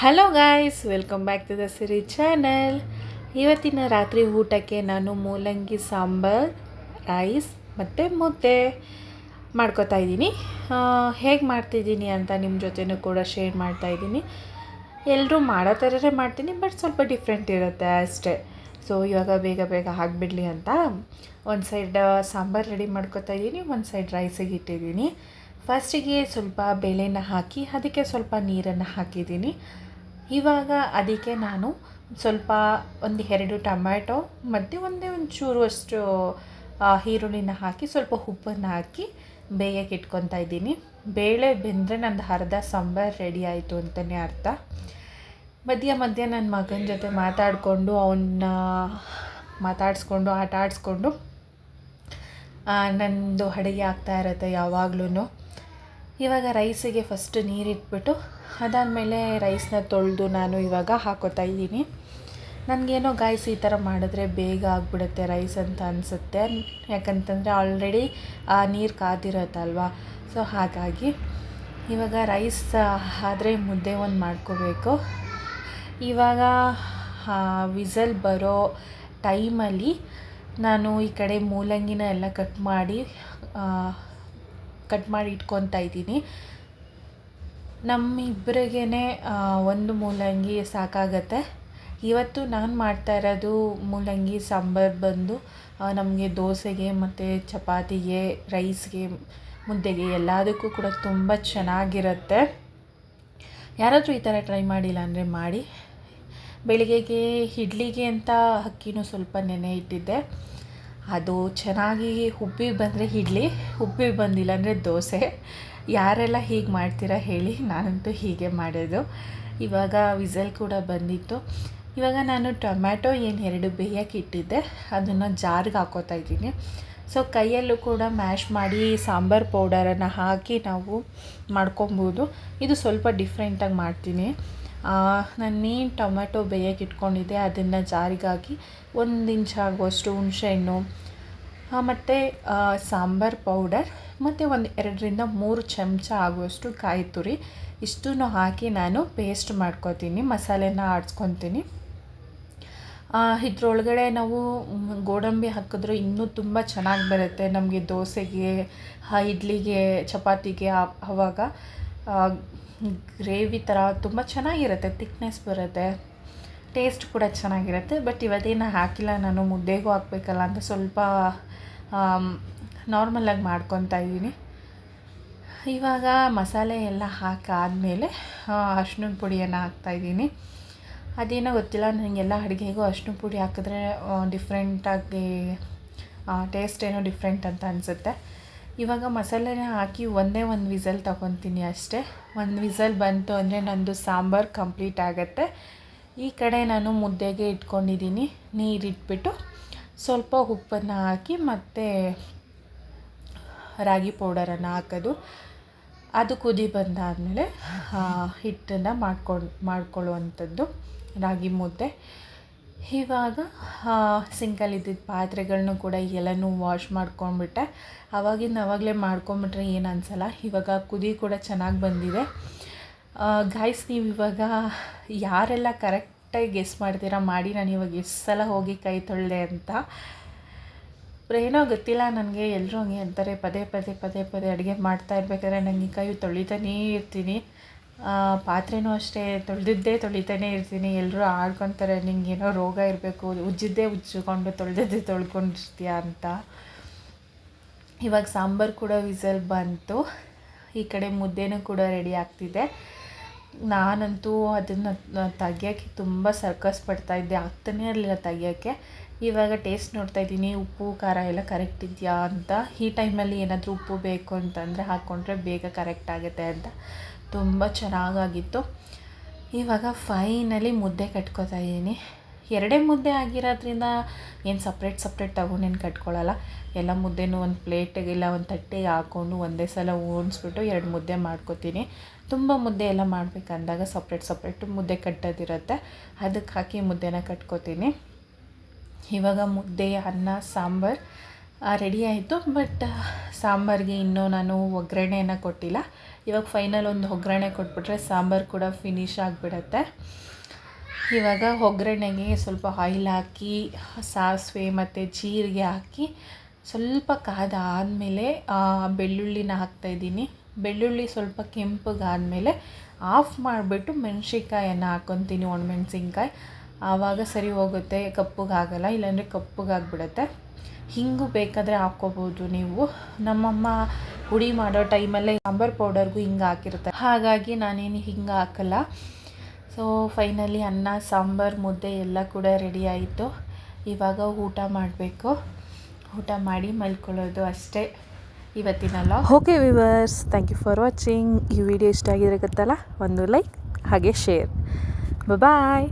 Hello guys welcome back to the Siri channel ಇವತ್ತಿನ ರಾತ್ರಿ ಊಟಕ್ಕೆ ನಾನು ಮೂಲಂಗಿ ಸಾಂಬಾರ್ ರೈಸ್ ಮತ್ತು ಮುದ್ದೆ ಮಾಡ್ಕೋತಾ ಇದ್ದೀನಿ. ಹೇಗೆ ಮಾಡ್ತಿದ್ದೀನಿ ಅಂತ ನಿಮ್ಮ ಜೊತೆನೂ ಕೂಡ ಶೇರ್ ಮಾಡ್ತಾ ಇದ್ದೀನಿ. ಎಲ್ಲರೂ ಮಾಡೋ ಥರನೇ ಮಾಡ್ತೀನಿ ಬಟ್ ಸ್ವಲ್ಪ ಡಿಫ್ರೆಂಟ್ ಇರುತ್ತೆ ಅಷ್ಟೇ. ಸೊ ಇವಾಗ ಬೇಗ ಬೇಗ ಆಗಿಬಿಡ್ಲಿ ಅಂತ ಒಂದು ಸೈಡ್ ಸಾಂಬಾರು ರೆಡಿ ಮಾಡ್ಕೋತಾ ಇದ್ದೀನಿ, ಒಂದು ಸೈಡ್ ರೈಸಿಗೆ ಇಟ್ಟಿದ್ದೀನಿ. ಫಸ್ಟಿಗೆ ಸ್ವಲ್ಪ ಬೇಳೆನ ಹಾಕಿ, ಅದಕ್ಕೆ ಸ್ವಲ್ಪ ನೀರನ್ನು ಹಾಕಿದ್ದೀನಿ. ಇವಾಗ ಅದಕ್ಕೆ ನಾನು ಸ್ವಲ್ಪ ಒಂದು ಎರಡು ಟೊಮ್ಯಾಟೊ, ಮತ್ತು ಒಂದೇ ಒಂದು ಚೂರು ಅಷ್ಟು ಈರುಳ್ಳಿನ ಹಾಕಿ ಸ್ವಲ್ಪ ಉಪ್ಪನ್ನು ಹಾಕಿ ಬೇಯಕ್ಕೆ ಇಟ್ಕೊತಾ ಇದ್ದೀನಿ. ಬೇಳೆ ಬೆಂದರೆ ನಂದು ಅರ್ಧ ಸಾಂಬಾರು ರೆಡಿ ಆಯಿತು ಅಂತಲೇ ಅರ್ಥ. ಮಧ್ಯ ಮಧ್ಯ ನನ್ನ ಮಗನ ಜೊತೆ ಮಾತಾಡಿಕೊಂಡು ಅವನ್ನ ಮಾತಾಡಿಸ್ಕೊಂಡು ಆಟ ಆಡಿಸ್ಕೊಂಡು ನಂದು ಅಡುಗೆ ಆಗ್ತಾ ಇರುತ್ತೆ ಯಾವಾಗ್ಲೂ ಇವಾಗ ರೈಸಿಗೆ ಫಸ್ಟ್ ನೀರಿಟ್ಬಿಟ್ಟು ಅದಾದಮೇಲೆ ರೈಸ್ನ ತೊಳೆದು ನಾನು ಇವಾಗ ಹಾಕೋತಾ ಇದ್ದೀನಿ. ನನಗೇನೋ ಗಾಯ್ಸ್ ಈ ಥರ ಮಾಡಿದ್ರೆ ಬೇಗ ಆಗಿಬಿಡುತ್ತೆ ರೈಸ್ ಅಂತ ಅನಿಸುತ್ತೆ. ಯಾಕಂತಂದರೆ ಆಲ್ರೆಡಿ ಆ ನೀರು ಕಾದಿರತ್ತಲ್ವ? ಸೊ ಹಾಗಾಗಿ ಇವಾಗ ರೈಸ್ ಆದರೆ ಮುದ್ದೆ ಒಂದು ಮಾಡ್ಕೋಬೇಕು. ಇವಾಗ ವಿಸಲ್ ಬರೋ ಟೈಮಲ್ಲಿ ನಾನು ಈ ಕಡೆ ಮೂಲಂಗಿನ ಎಲ್ಲ ಕಟ್ ಮಾಡಿ ಕಟ್ ಮಾಡಿ ಇಟ್ಕೊತಾ ಇದ್ದೀನಿ. ನಮ್ಮಿಬ್ಬರಿಗೇ ಒಂದು ಮೂಲಂಗಿ ಸಾಕಾಗತ್ತೆ. ಇವತ್ತು ನಾನು ಮಾಡ್ತಾ ಇರೋದು ಮೂಲಂಗಿ, ಸಾಂಬಾರು ಬಂದು ನಮಗೆ ದೋಸೆಗೆ ಮತ್ತು ಚಪಾತಿಗೆ, ರೈಸ್ಗೆ, ಮುದ್ದೆಗೆ ಎಲ್ಲದಕ್ಕೂ ಕೂಡ ತುಂಬ ಚೆನ್ನಾಗಿರುತ್ತೆ. ಯಾರಾದರೂ ಈ ಥರ ಟ್ರೈ ಮಾಡಿಲ್ಲ ಅಂದರೆ ಮಾಡಿ. ಬೆಳಿಗ್ಗೆಗೆ ಇಡ್ಲಿಗೆ ಅಂತ ಅಕ್ಕಿನೂ ಸ್ವಲ್ಪ ನೆನೆ ಇಟ್ಟಿದ್ದೆ. ಅದು ಚೆನ್ನಾಗಿ ಉಬ್ಬಿ ಬಂದರೆ ಇಡ್ಲಿ ಉಬ್ಬಿ ಬಂದಿಲ್ಲ ಅಂದರೆ ದೋಸೆ. ಯಾರೆಲ್ಲ ಹೀಗೆ ಮಾಡ್ತೀರಾ ಹೇಳಿ ನಾನಂತೂ ಹೀಗೆ ಮಾಡೋದು. ಇವಾಗ ವಿಸಲ್ ಕೂಡ ಬಂದಿತ್ತು. ಇವಾಗ ನಾನು ಟೊಮ್ಯಾಟೊ ಏನು ಎರಡು ಬೇಯಕ್ಕೆ ಇಟ್ಟಿದ್ದೆ, ಅದನ್ನು ಜಾರ್ಗೆ ಹಾಕೋತಾ ಇದ್ದೀನಿ. ಸೊ ಕೈಯಲ್ಲೂ ಕೂಡ ಮ್ಯಾಶ್ ಮಾಡಿ ಸಾಂಬಾರು ಪೌಡರನ್ನು ಹಾಕಿ ನಾವು ಮಾಡ್ಕೊಬೋದು. ಇದು ಸ್ವಲ್ಪ ಡಿಫ್ರೆಂಟಾಗಿ ಮಾಡ್ತೀನಿ. ನಾನು ಮೇನ್ ಟೊಮ್ಯಾಟೊ ಬೇಯಕ್ಕೆ ಇಟ್ಕೊಂಡಿದ್ದೆ ಅದನ್ನು ಜಾರಿಗಾಗಿ ಒಂದು ಇಂಚ್ ಆಗುವಷ್ಟು ಹುಣಸೆಹಣ್ಣು ಮತ್ತು ಸಾಂಬಾರು ಪೌಡರ್ ಮತ್ತು ಒಂದು ಎರಡರಿಂದ ಮೂರು ಚಮಚ ಆಗುವಷ್ಟು ಕಾಯಿ ತುರಿ, ಇಷ್ಟನ್ನು ಹಾಕಿ ನಾನು ಪೇಸ್ಟ್ ಮಾಡ್ಕೊತೀನಿ, ಮಸಾಲೆನ ಆಡಿಸ್ಕೊತೀನಿ. ಇದ್ರೊಳಗಡೆ ನಾವು ಗೋಡಂಬಿ ಹಾಕಿದ್ರೆ ಇನ್ನೂ ತುಂಬ ಚೆನ್ನಾಗಿ ಬರುತ್ತೆ, ನಮಗೆ ದೋಸೆಗೆ ಇಡ್ಲಿಗೆ, ಚಪಾತಿಗೆ ಆವಾಗ ಗ್ರೇವಿ ಥರ ತುಂಬ ಚೆನ್ನಾಗಿರುತ್ತೆ ತಿಕ್ನೆಸ್ ಬರುತ್ತೆ. ಟೇಸ್ಟ್ ಕೂಡ ಚೆನ್ನಾಗಿರುತ್ತೆ ಬಟ್ ಇವತ್ತೇನು ಹಾಕಿಲ್ಲ, ನಾನು ಮುದ್ದೆಗೂ ಹಾಕಬೇಕಲ್ಲ ಅಂತ ಸ್ವಲ್ಪ ನಾರ್ಮಲಾಗಿ ಮಾಡ್ಕೊತಾ ಇದ್ದೀನಿ. ಇವಾಗ ಮಸಾಲೆ ಎಲ್ಲ ಹಾಕಾದಮೇಲೆ ಅರ್ಶಿನ ಪುಡಿಯನ್ನು ಹಾಕ್ತಾಯಿದ್ದೀನಿ ಅದೇನೋ ಗೊತ್ತಿಲ್ಲ, ನನಗೆಲ್ಲ ಅಡುಗೆಗೂ ಅರ್ಶಿನ ಪುಡಿ ಹಾಕಿದ್ರೆ ಡಿಫ್ರೆಂಟಾಗಿ ಟೇಸ್ಟ್ ಏನೋ ಡಿಫ್ರೆಂಟ್ ಅಂತ ಅನಿಸುತ್ತೆ. ಇವಾಗ ಮಸಾಲೆನ ಹಾಕಿ ಒಂದೇ ಒಂದು ವಿಸಲ್ ತಗೊತೀನಿ ಅಷ್ಟೇ. ಒಂದು ವಿಸಲ್ ಬಂತು ಅಂದರೆ ನಂದು ಸಾಂಬಾರು ಕಂಪ್ಲೀಟ್ ಆಗುತ್ತೆ. ಈ ಕಡೆ ನಾನು ಮುದ್ದೆಗೆ ಇಟ್ಕೊಂಡಿದ್ದೀನಿ. ನೀರಿಟ್ಬಿಟ್ಟು ಸ್ವಲ್ಪ ಉಪ್ಪನ್ನು ಹಾಕಿ ಮತ್ತು ರಾಗಿ ಪೌಡರನ್ನು ಹಾಕೋದು. ಅದು ಕುದಿ ಬಂದಾದಮೇಲೆ ಹಿಟ್ಟನ್ನು ಮಾಡ್ಕೊಂಡು ಮಾಡ್ಕೊಳ್ಳುವಂಥದ್ದು ರಾಗಿ ಮುದ್ದೆ. ಇವಾಗ ಸಿಂಕಲ್ಲಿದ್ದಿದ್ದ ಪಾತ್ರೆಗಳನ್ನು ಕೂಡ ಎಲ್ಲನೂ ವಾಶ್ ಮಾಡ್ಕೊಂಡ್ಬಿಟ್ಟೆ. ಅವಾಗಿಂದ ಅವಾಗಲೇ ಮಾಡ್ಕೊಂಬಿಟ್ರೆ ಏನು ಅನಿಸಲ್ಲ. ಇವಾಗ ಕುದಿ ಕೂಡ ಚೆನ್ನಾಗಿ ಬಂದಿದೆ. ಗಾಯ್ಸ್ ನೀವು ಇವಾಗ ಯಾರೆಲ್ಲ ಕರೆಕ್ಟಾಗಿ ಗೆಸ್ ಮಾಡ್ತೀರಾ ಮಾಡಿ, ನಾನು ಇವಾಗ ಎಷ್ಟು ಸಲ ಹೋಗಿ ಕೈ ತೊಳೆದೆ ಅಂತ. ಏನೋ ಗೊತ್ತಿಲ್ಲ, ನನಗೆ ಎಲ್ಲರೂ ಹಂಗೆ ಅಂತಾರೆ. ಪದೇ ಪದೇ ಪದೇ ಪದೇ ಅಡುಗೆ ಮಾಡ್ತಾ ಇರ್ಬೇಕಾದ್ರೆ ನನಗೆ ಕೈ ತೊಳಿತಾನೇ ಇರ್ತೀನಿ. ಪಾತ್ರೆನೂ ಅಷ್ಟೇ, ತೊಳೆದಿದ್ದೇ ತೊಳಿತಾನೇ ಇರ್ತೀನಿ. ಎಲ್ಲರೂ ಆಡ್ಕೊತಾರೆ, ನಿಂಗೇನೋ ರೋಗ ಇರಬೇಕು, ಉಜ್ಜಿದ್ದೇ ಉಜ್ಜಿಕೊಂಡು ತೊಳೆದಿದ್ದೇ ತೊಳ್ಕೊಂಡಿರ್ತೀಯ ಅಂತ. ಇವಾಗ ಸಾಂಬಾರು ಕೂಡ ವಿಸಲ್ ಬಂತು. ಈ ಕಡೆ ಮುದ್ದೆನೂ ಕೂಡ ರೆಡಿ ಆಗ್ತಿದೆ. ನಾನಂತೂ ಅದನ್ನು ತೆಗಿಯೋಕ್ಕೆ ತುಂಬ ಸರ್ಕಸ್ ಪಡ್ತಾಯಿದ್ದೆ ಆಗ್ತಾನೇ ಇರಲಿಲ್ಲ ತೆಗಿಯೋಕ್ಕೆ ಇವಾಗ ಟೇಸ್ಟ್ ನೋಡ್ತಾ ಇದ್ದೀನಿ. ಉಪ್ಪು, ಖಾರ ಎಲ್ಲ ಕರೆಕ್ಟ್ ಇದೆಯಾ ಅಂತ. ಈ ಟೈಮಲ್ಲಿ ಏನಾದರೂ ಉಪ್ಪು ಬೇಕು ಅಂತಂದರೆ ಹಾಕ್ಕೊಂಡ್ರೆ ಬೇಗ ಕರೆಕ್ಟ್ ಆಗುತ್ತೆ ಅಂತ. ತುಂಬ ಚೆನ್ನಾಗಾಗಿತ್ತು. ಇವಾಗ ಫೈನಲಿ ಮುದ್ದೆ ಕಟ್ಕೋತಾ ಇದ್ದೀನಿ. ಎರಡೇ ಮುದ್ದೆ ಆಗಿರೋದ್ರಿಂದ ಏನು ಸಪ್ರೇಟ್ ಸಪ್ರೇಟ್ ತಗೊಂಡೇನು ಕಟ್ಕೊಳ್ಳಲ್ಲ ಎಲ್ಲ ಮುದ್ದೆನೂ ಒಂದು ಪ್ಲೇಟಿಗೆ ಇಲ್ಲ, ಒಂದು ತಟ್ಟೆಗೆ ಹಾಕ್ಕೊಂಡು ಒಂದೇ ಸಲ ಓಡಿಸ್ಬಿಟ್ಟು ಎರಡು ಮುದ್ದೆ ಮಾಡ್ಕೊತೀನಿ. ತುಂಬ ಮುದ್ದೆ ಎಲ್ಲ ಮಾಡಬೇಕಂದಾಗ ಸಪ್ರೇಟ್ ಸಪ್ರೇಟು ಮುದ್ದೆ ಕಟ್ಟೋದಿರುತ್ತೆ. ಅದಕ್ಕೆ ಹಾಕಿ ಮುದ್ದೆನ ಕಟ್ಕೋತೀನಿ. ಇವಾಗ ಮುದ್ದೆ, ಅನ್ನ, ಸಾಂಬಾರು ರೆಡಿ ಆಯಿತು. ಬಟ್ ಸಾಂಬಾರಿಗೆ ಇನ್ನೂ ನಾನು ಒಗ್ಗರಣೆಯನ್ನು ಕೊಟ್ಟಿಲ್ಲ. ಇವಾಗ ಫೈನಲ್ ಒಂದು ಒಗ್ಗರಣೆ ಕೊಟ್ಬಿಟ್ರೆ ಸಾಂಬಾರು ಕೂಡ ಫಿನಿಶ್ ಆಗಿಬಿಡತ್ತೆ. ಇವಾಗ ಒಗ್ಗರಣೆಗೆ ಸ್ವಲ್ಪ ಆಯಿಲ್ ಹಾಕಿ, ಸಾಸಿವೆ ಮತ್ತು ಜೀರಿಗೆ ಹಾಕಿ, ಸ್ವಲ್ಪ ಕಾದಾದಮೇಲೆ ಬೆಳ್ಳುಳ್ಳಿನ ಹಾಕ್ತಾಯಿದ್ದೀನಿ ಬೆಳ್ಳುಳ್ಳಿ ಸ್ವಲ್ಪ ಕೆಂಪಗಾದಮೇಲೆ ಆಫ್ ಮಾಡಿಬಿಟ್ಟು ಮೆಣಸಿನ್ಕಾಯನ್ನು ಹಾಕ್ಕೊತೀನಿ ಒಣಮೆಣ್ಸಿನ್ಕಾಯಿ ಆವಾಗ ಸರಿ ಹೋಗುತ್ತೆ ಕಪ್ಪಗಾಗಲ್ಲ ಇಲ್ಲಾಂದರೆ ಕಪ್ಪಗಾಗ್ಬಿಡುತ್ತೆ ಹಿಂಗು ಬೇಕಾದರೆ ಹಾಕ್ಕೋಬೋದು ನೀವು. ನಮ್ಮಮ್ಮ ಹುಡಿ ಮಾಡೋ ಟೈಮಲ್ಲೇ ಸಾಂಬಾರು ಪೌಡರ್ಗೂ ಹಿಂಗೆ ಹಾಕಿರ್ತಾರೆ ಹಾಗಾಗಿ ನಾನೇನು ಹಿಂಗೆ ಹಾಕಲ್ಲ. ಸೊ ಫೈನಲಿ ಅನ್ನ, ಸಾಂಬಾರು, ಮುದ್ದೆ ಎಲ್ಲ ಕೂಡ ರೆಡಿ ಆಯಿತು. ಇವಾಗ ಊಟ ಮಾಡಬೇಕು. ಊಟ ಮಾಡಿ ಮಲ್ಕೊಳ್ಳೋದು ಅಷ್ಟೇ ಇವತ್ತಿನಲ್ಲ okay viewers thank you for watching ಈ ವಿಡಿಯೋ ಇಷ್ಟ ಆಗಿದ್ರೆ ಗೊತ್ತಲ್ಲ? ಒಂದು ಲೈಕ್ ಹಾಗೆ ಶೇರ್ ಬಾಯ್